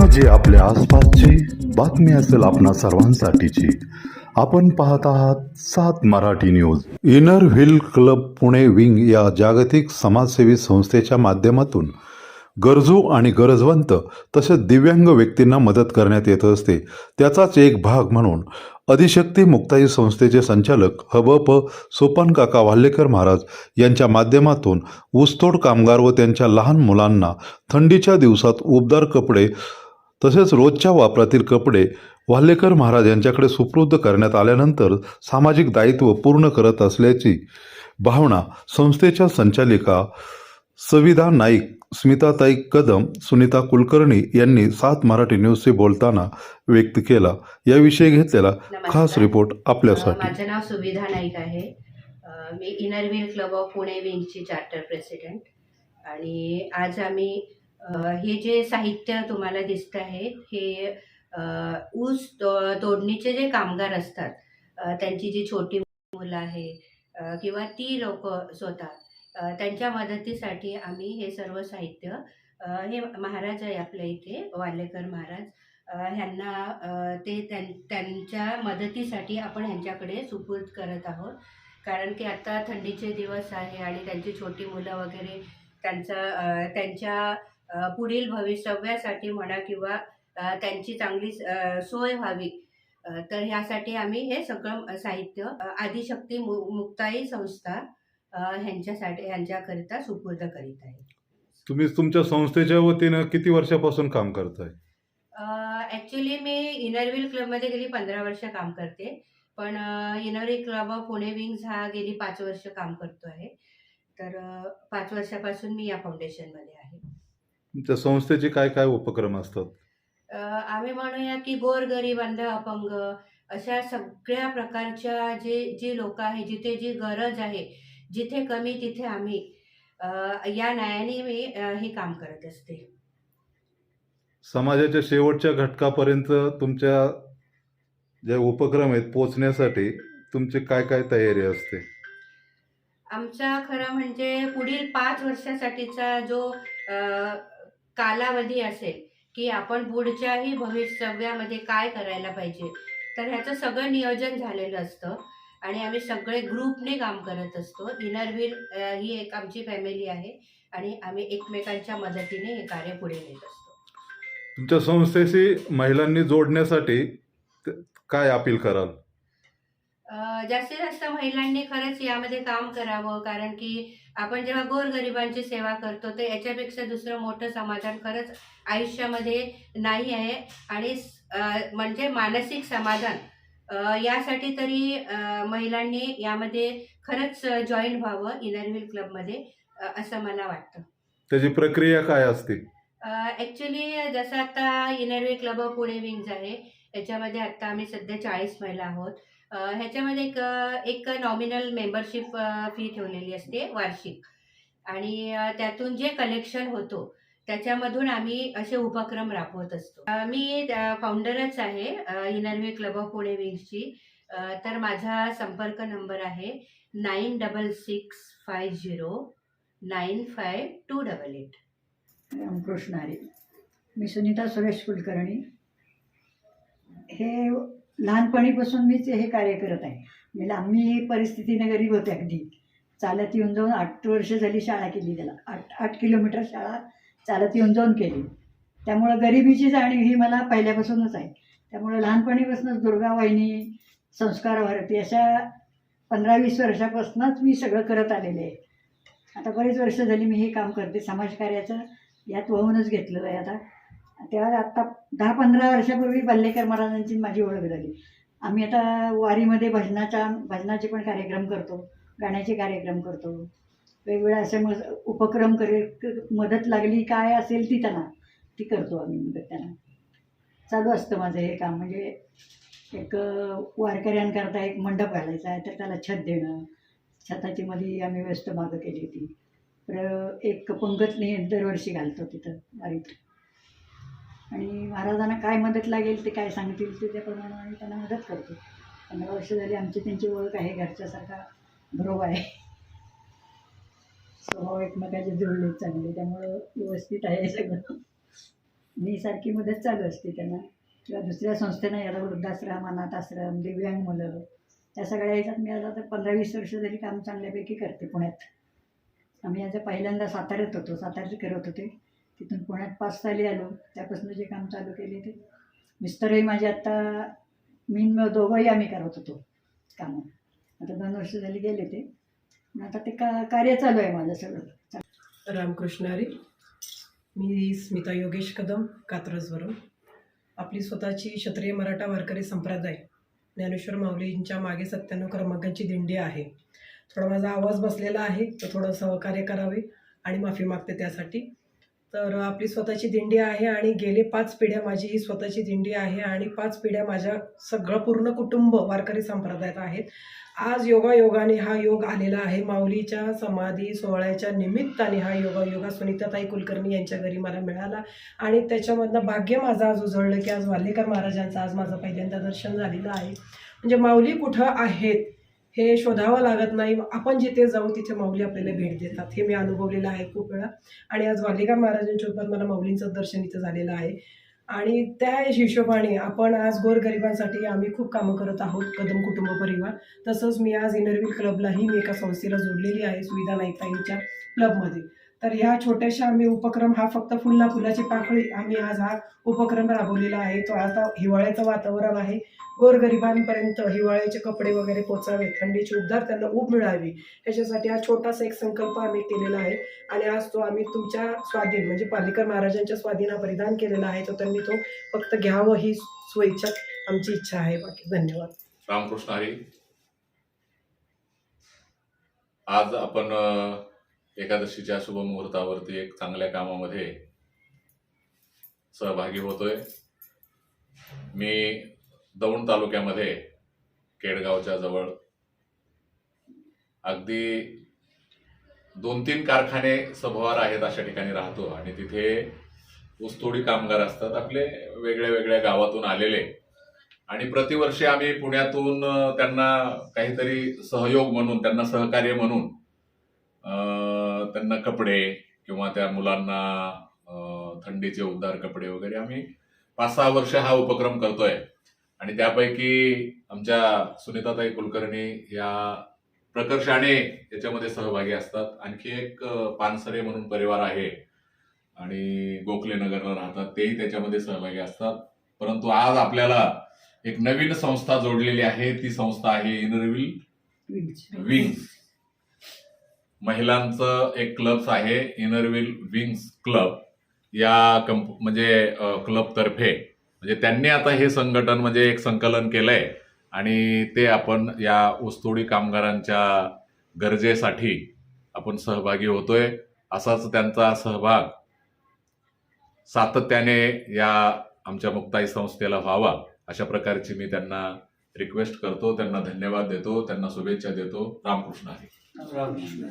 घटना जी आपल्या आसपासची बातमी असेल आपणा सर्वांसाठीची. आपण पाहत आहात सात Marathi news. Inner wheel club Pune wing या जागतिक समाजसेवी संस्थेच्या माध्यमातून गरजू आणि गरजवंत तसेच दिव्यांग व्यक्तींना मदत करण्यात येत असते. त्याचाच एक भाग म्हणून अधिशक्ती मुक्ताई संस्थेचे संचालक हबप सोपान काका वाल्हेकर महाराज यांच्या माध्यमातून ऊसतोड कामगार व त्यांच्या लहान मुलांना थंडीच्या दिवसात उबदार कपडे तसेच रोजच्या वापरातील कपडे वाल्हेकर महाराज यांच्याकडे सुपूर्द करण्यात आल्यानंतर सामाजिक दायित्व पूर्ण करत असल्याची भावना संस्थेच्या संचालिका सविधा नाईक स्मिताताई कदम सुनीता कुलकर्णी यांनी सात मराठी न्यूजशी बोलताना व्यक्त केला. याविषयी घेतलेला खास. रिपोर्ट आपल्यासाठी. माझं नाव सुविधा नाईक आहे. मी inner wheel club of Pune विंगची charter president आणि आज आम्ही हे जे साहित्य तुम्हाला दिसत आहे हे ऊस तो- तोडणीचे जे कामगार असतात त्यांची जी छोटी मुलं आहे किंवा ती लोक स्वतः त्यांच्या मदतीसाठी आम्ही हे सर्व साहित्य हे महाराज आहे आपल्या इथे वालेकर महाराज ह्यांना ते त्यां त्यांच्या मदतीसाठी आपण ह्यांच्याकडे सुपूर्द करत आहोत. कारण की आता थंडीचे दिवस आहे आणि त्यांची छोटी मुलं वगैरे त्यांचं त्यांच्या पुढील भवितव्यासाठी म्हणा किंवा त्यांची चांगली सोय व्हावी. तर ह्यासाठी आम्ही हे सगळं साहित्य आदिशक्ती मु मुक्ताई संस्था ह्यांच्यासाठी ह्यांच्याकरिता सुपूर्द करीत आहे. तुम्ही तुमच्या संस्थेच्या वतीनं किती वर्षापासून काम करताय? ॲक्च्युली मी इनरव्हील क्लबमध्ये गेली पंधरा वर्ष काम करते. पण inner wheel club of Pune wings हा गेली पाच वर्ष काम करतो आहे तर पाच वर्षापासून मी या फाउंडेशनमध्ये तुमच्या संस्थेचे काय काय उपक्रम असतात? अ, आम्ही म्हणूया की गोरगरीबांध अपंग अशा सगळ्या प्रकारच्या जे जे लोक आहे जिथे जी गरज आहे जिथे कमी तिथे आम्ही अ, या न्यायाने मी अ, हे काम करत असते. समाजाच्या शेवटच्या घटकापर्यंत तुमच्या जे उपक्रम आहेत पोचण्यासाठी तुमची काय काय तयारी असते? आमचा खरं म्हणजे पुढील पाच वर्षासाठीचा जो अ, कालावधी असेल की आपण पुढच्याही भविष्यव्यामध्ये काय करायला पाहिजे. तर ह्याचं सगळं नियोजन झालेलं असतं आणि आम्ही सगळे ग्रुपने काम करत असतो. इनरव्हील ही एक आमची फॅमिली आहे आणि आम्ही एकमेकांच्या मदतीने हे कार्य पुढे नेत असतो. तुमच्या संस्थेशी महिलांनी जोडण्यासाठी काय अपील कराल? जास्तीत जास्त महिलांनी खरंच यामध्ये काम करावं कारण की आपण जेव्हा गोरगरिबांची सेवा करतो तर याच्यापेक्षा दुसरं मोठं समाधान खरंच आयुष्यामध्ये नाही आहे. आणि म्हणजे मानसिक समाधान यासाठी तरी महिलांनी यामध्ये खरंच जॉईन व्हावं इनरव्हील क्लबमध्ये असं मला वाटतं. त्याची प्रक्रिया काय असते? ॲक्च्युली जसं आता इनरवे क्लब पुणे विंग्ज आहे याच्यामध्ये आत्ता आम्ही सध्या चाळीस महिला आहोत. ह्याच्यामध्ये एक एक नॉमिनल मेंबरशिप फी ठेवलेली असते वार्षिक. आणि त्यातून जे कलेक्शन होतो त्याच्यामधून आम्ही असे उपक्रम राबवत असतो. मी फाउंडरच आहे inner wheel club of Pune विंग्सची तर माझा संपर्क नंबर आहे nine double six five zero nine five two double eight. Ramkrishna Hari. मी सुनीता सुरेश कुलकर्णी. हे लहानपणीपासून मीच हे कार्य करत आहे. म्हणजे आम्ही परिस्थितीने गरीब होते अगदी. चालत येऊन जाऊन आठ वर्ष झाली शाळा केली त्याला. आठ आठ किलोमीटर शाळा चालत येऊन जाऊन केली. त्यामुळं गरिबीची जाणीव ही मला पहिल्यापासूनच आहे. त्यामुळं लहानपणीपासूनच दुर्गा वहिनी संस्कार भारती अशा पंधरा वीस वर्षापासूनच मी सगळं करत आलेले आहे. आता बरेच वर्ष झाली मी हे काम करते. समाजकार्याचं यात वाहूनच घेतलेलं आहे आता. तेव्हा आत्ता दहा पंधरा वर्षापूर्वी बल्लेकर महाराजांची माझी ओळख झाली. आम्ही आता वारीमध्ये भजनाचा भजनाचे पण कार्यक्रम करतो गाण्याचे कार्यक्रम करतो. वेगवेगळ्या असे मग उपक्रम करे मदत लागली काय असेल ती त्यांना ती करतो आम्ही मदत त्यांना. चालू असतं माझं हे काम म्हणजे एक वारकऱ्यांकरता एक मंडप घालायचा आहे तर त्याला छत देणं छताची मध्ये आम्ही व्यस्त मागं केली होती. तर एक पंगत नेहमी दरवर्षी घालतो तिथं वारीत. आणि महाराजांना काय मदत लागेल ते काय सांगतील ते त्याप्रमाणे आम्ही त्यांना मदत करतो. पंधरा वर्ष झाली आमची त्यांची ओळख आहे घरच्यासारखा बरोबर आहे. स्वभाव एकमेकाचे जुळले चांगले त्यामुळं व्यवस्थित आहे सगळं. मी सारखी मदत चालू असते त्यांना. किंवा दुसऱ्या संस्थेनं याला वृद्धाश्रम अनाथ आश्रम दिव्यांग मुलं या सगळ्या ह्याच्यात मी आता पंधरा वीस वर्ष तरी काम चांगल्यापैकी करते पुण्यात. आम्ही आता पहिल्यांदा साताऱ्यात होतो साताऱ्यात करत होते. तिथून पुण्यात पाच साली आलो. त्यापासून जे काम चालू केले ते. मिस्टरही माझे आत्ता मी दोघंही आम्ही करत होतो कामं. आता दोन वर्ष झाली गेले ते. पण आता ते का कार्य चालू आहे माझं सगळं. रामकृष्णारी मी स्मिता योगेश कदम कात्रजवरून आपली स्वतःची क्षत्रिय मराठा वारकरी संप्रदाय. ज्ञानेश्वर माऊलींच्या मागे सत्त्याण्णव क्रमांकाची दिंडी आहे. थोडा माझा आवाज बसलेला आहे तर थोडं सहकार्य करावे आणि माफी मागते त्यासाठी. तर आपली स्वतःची दिंडी आहे आणि गेले पाच पिढ्या माझी ही स्वतःची दिंडी आहे आणि पाच पिढ्या माझ्या सगळं पूर्ण कुटुंब वारकरी संप्रदायात आहेत. आज योगायोगाने हा योग आलेला आहे. माऊलीच्या समाधी सोहळ्याच्या निमित्ताने हा योगा योगा सुनीताताई कुलकर्णी यांच्या घरी मला मिळाला आणि त्याच्यामधनं भाग्य माझं आज उजळलं की आज वाल्हेकर महाराजांचं आज माझं पहिल्यांदा दर्शन झालेलं आहे. म्हणजे माऊली कुठं आहेत? हे शोधावं लागत नाही. आपण जिथे जाऊ तिथे माऊली आपल्याला भेट देतात. हे मी अनुभवलेलं आहे खूप वेळा. आणि आज वालिका महाराजांच्या रूपात मला माऊलींचं दर्शन इथं झालेलं आहे. आणि त्या हिशोबाने आपण आज गोरगरिबांसाठी आम्ही खूप कामं करत आहोत कदम कुटुंब परिवार. तसंच मी आज इनरव्हील क्लबलाही मी एका संस्थेला जोडलेली आहे सुविधा नाईकाईंच्या क्लबमध्ये. तर ह्या छोट्याशा आम्ही उपक्रम हा फक्त फुलना फुलाची पाकळी आम्ही आज हा उपक्रम राबवलेला आहे. तो आता हिवाळ्याचं वातावरण आहे. गोरगरिबांपर्यंत हिवाळ्याचे कपडे वगैरे पोचावे थंडीची उबदार त्यांना ऊब मिळावी ह्याच्यासाठी हा छोटासा एक संकल्प आम्ही केलेला आहे. आणि आज तो आम्ही तुमच्या स्वाधीन म्हणजे पालिकर महाराजांच्या स्वाधीना परिधान केलेला आहे. तो त्यांनी तो फक्त घ्यावं ही स्वइच्छा आमची इच्छा आहे. बाकी धन्यवाद. रामकृष्ण हरी. आज आपण एकादशीच्या शुभ मुहूर्तावरती एक चांगल्या कामामध्ये सहभागी होतोय. मी दौंड तालुक्यामध्ये केडगावच्या जवळ अगदी दोन तीन कारखाने सभोवार आहेत अशा ठिकाणी राहतो आणि तिथे ऊसतोडी कामगार असतात आपले वेगळ्या वेगळ्या गावातून आलेले. आणि प्रतिवर्षी आम्ही पुण्यातून त्यांना काहीतरी सहयोग म्हणून त्यांना सहकार्य म्हणून अं त्यांना कपडे किंवा त्या मुलांना थंडीचे उबदार कपडे वगैरे आम्ही पाच सहा वर्ष हा उपक्रम करतोय. आणि त्यापैकी आमच्या सुनीताताई कुलकर्णी या प्रकर्षाने याच्यामध्ये सहभागी असतात. आणखी एक पानसरे म्हणून परिवार आहे आणि गोखले नगरला राहतात. तेही त्याच्यामध्ये सहभागी असतात. परंतु आज आपल्याला एक नवीन संस्था जोडलेली आहे. ती संस्था आहे इनरव्हिल विंग्स महिलांचं एक क्लब्स आहे इनरविल विंग्स क्लब या कंप म्हणजे क्लब तर्फे. म्हणजे त्यांनी आता हे संघटन म्हणजे एक संकलन केलंय. आणि ते आपण या ऊसतोडी कामगारांच्या गरजेसाठी आपण सहभागी होतोय. असाच त्यांचा सहभाग सातत्याने या आमच्या मुक्ताई संस्थेला व्हावा अशा प्रकारची मी त्यांना रिक्वेस्ट करतो. त्यांना धन्यवाद देतो. त्यांना शुभेच्छा देतो. रामकृष्ण हरी. रामकृष्ण